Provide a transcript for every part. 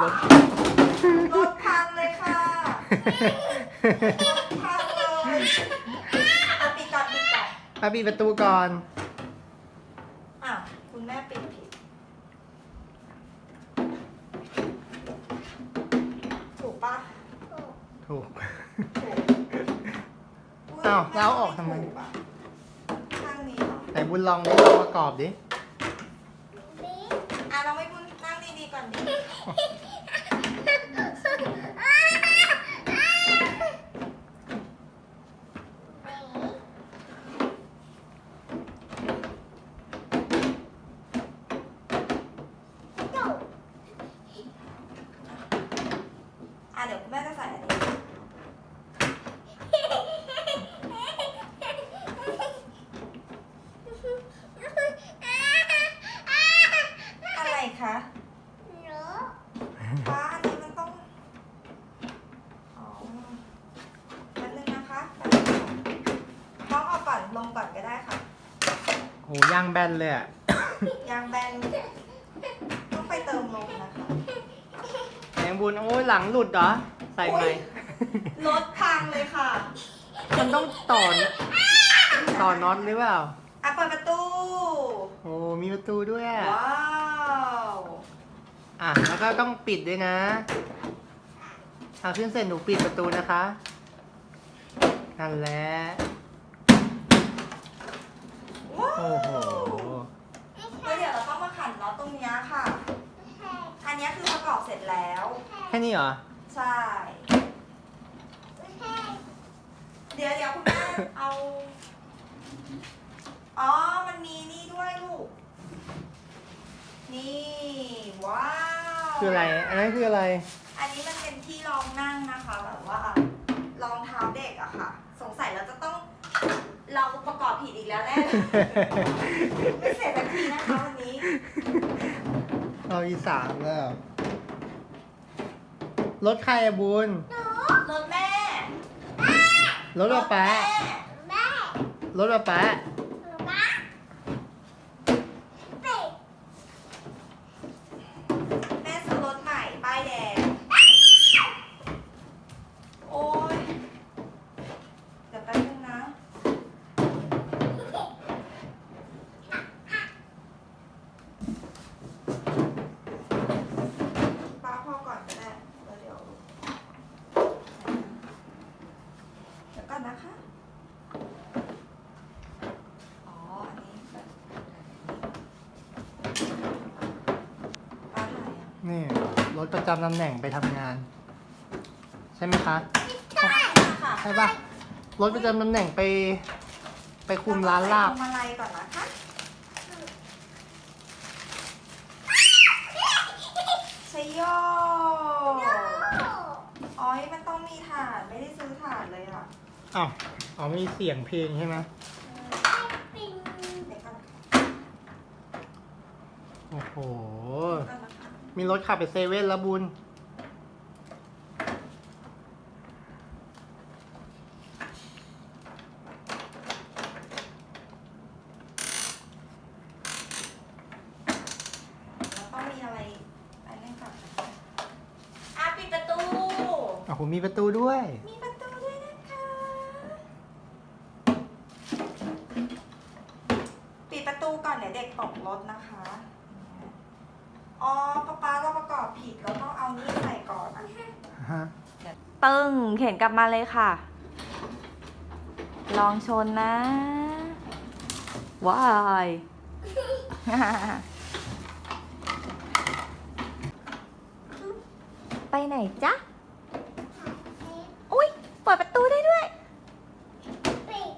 รถรถพังเลยค่ะรถพังเลยเอาปิดก่อนปิดก่อนมาปิดประตูก่อน อ้าวคุณแม่ปิดผิด ถูกปะถูก ถูกอุ๊ยอ้าวแแล้วออกทำไม ถูอะข้างนี้เหรอไหนบุญลองดิลองประกอบดิ อะเราไม่บุญนั่งดีๆก่อนดิ อะเดี๋ยวคุณแม่จะใส่อันนี้อะไรคะป้าอันนี้มันต้องอ๋อแป๊บนึงนะคะแป๊บนึงน้องเอาก่อนลงก่อนก็ได้ค่ะ โหย่างแบนเลยอะ ยางแบนต้องไปเติมลมนะคะ แมงบุญโอ้ยหลังหลุดเหรอ ใส่ใหม่รถพังเลยค่ะ มันต้องต่อต่อน็อตหรือเปล่า อะเปิดประตู โอ้ มีประตูด้วยอะว้าว อะ แล้วก็ต้องปิดด้วยนะอะขึ้นเสร็จหนูปิดประตูนะคะ นั่นแหละ ว้าวโอ้โห แล้วเดี๋ยวเราต้องมาขันน็อตตรงเนี้ยค่ะอั นเนี้ยคือประกอบเสร็จแล้ว แค่นี้เหรอ ใช่ เดี๋ยวเดี๋ยวคุณแม่เอา อ๋อ มันมีนี่ด้วยลูก นี่ ว้าว คืออะไร อันนั้นคืออะไร อันนี้มันเป็นที่รองนั่งนะคะ แบบว่ารองเท้าเด็กอะค่ะ สงสัยเราจะต้อง เราประกอบผิดอีกแล้วแน่ไม่เสร็จสักทีนะคะวันนี้ เราอีสามแล้ว รถใครอะบุญ รถแม่ รถป้าป๊าแม่รถป้าป๊า แม่ซื้อรถใหม่ ป้ายแดง โอ้ย เดี๋ยวแป๊บนึงนะ ป้าพ่อก่อนก็ได้แล้วเดี๋ยว เดี๋ยวก่อนนะคะ อ๋อ อันนี้แบบป้าถ่ายอะ นี่ รถประจำตำแหน่งไปทำงาน ใช่ไหมคะค่ะใช่ปะรถประจำตำแหน่งไป ไปคุมร้านลาบ เอพวงมาลัยก่อนนะคะชยโยอ๋อยมันต้องมีถาดไม่ได้ซื้อถาดเลยอะอ้าวอ๋อมีเสียงเพลงใช่ไหมเดี๋ยวก่อนโอ้โห ก่อนนะคะ มีรถขับไปเซเว่นแล้วบุญ แล้วต้องมีอะไรอันนี้ก่อนนะคะอะปิดประตูโอ้โหมีประตูด้วย มีประตูด้วยนะคะ ปิดประตูก่อนเดี๋ยวเด็กตกรถนะคะ อ๋อป๊าป๊าเราประกอบผิดเราต้องเอานี่ใส่ก่อนนะคะฮะตึงเข็นกลับมาเลยค่ะ ลองชนนะ ว้าย ไปไหนจ๊ะ อุ้ยเปิดประตูได้ด้วย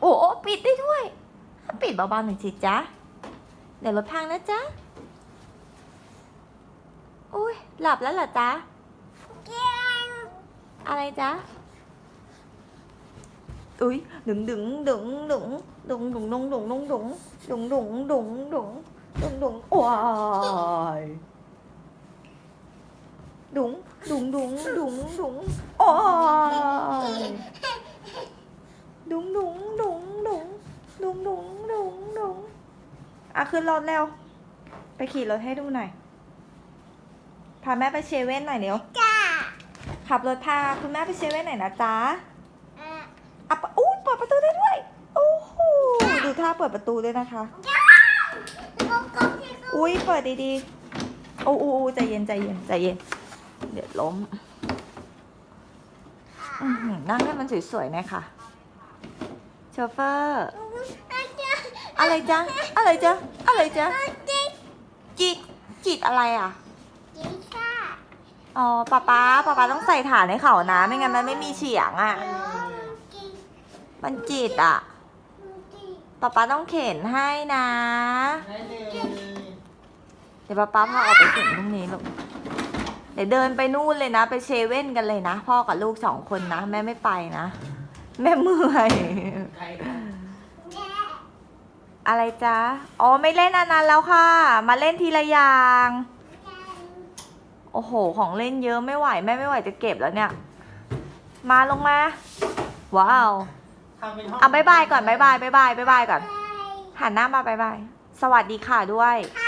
โอ้ปิดได้ด้วย ปิดเบาๆหน่อยสิจ๊ะ เดี๋ยวรถพังนะจ๊ะ อุ้ยหลับแล้วเหรอจ๊ะ อะไรจ๊ะ อุ้ยดึงดึงดึงดึงดึงดึงดึงดึงดึงดึงดึงดึงดึงดึงดึงดึงว้ายดุงดุงดุงดุงดุงโอ้ยดุงดุงดุงดุงดุงดุงดุงดุงอะขึ้นรถเร็ว ไปขี่รถให้ดูหน่อย พาแม่ไปเชเว่นหน่อยเร็วจ้าขับรถพาคุณแม่ไปเชเว่นหน่อยนะจ๊ะอะอะปะอุ้ยเปิดประตูได้ด้วยโอ้โหดูท่าเปิดประตูด้วยนะคะ จ้าก็ก็ที่สุดอุ้ยเปิดดีๆโอ้โอ้โอ้ใจเย็นใจเย็นใจเย็น เดี๋ยวล้มอื้อหือนั่งให้มันสวยๆหน่อยค่ะโชเฟอร์ อาจารย์อะไรจ๊ะ อะไรจ๊ะ อะไรจ๊ะ อาจารย์จิตจิตอะไรอะจีค่ะ อ๋อป๊าป๊าป๊าป๊าต้องใส่ฐานให้เขานะ ไม่งั้นมันไม่มีเฉียงอะน้องจีมันจิตอะจีป๊าป๊าต้องเข็นให้นะ ได้เลยเดี๋ยวป๊าป๊าพาออกไปเข็นพรุ่งนี้ลูก เดี๋ยวเดินไปนู่นเลยนะ ไปเชเว่นกันเลยนะ พ่อกับลูกสองคนนะ แม่ไม่ไปนะ แม่เมื่อย ใครค่ะแม่อะไรจ๊ะ อ๋อไม่เล่นอันนั้นแล้วค่ะ มาเล่นทีละอย่างโอ้โห ของเล่นเยอะไม่ไหว แม่ไม่ไหวจะเก็บแล้วเนี่ย มาลงมา ว้าวทำเป็นห้อง เอาบายบายก่อนบายบายบายบายบายบายก่อนไปหันหน้ามาบายบาย สวัสดีค่ะด้วยค่ะ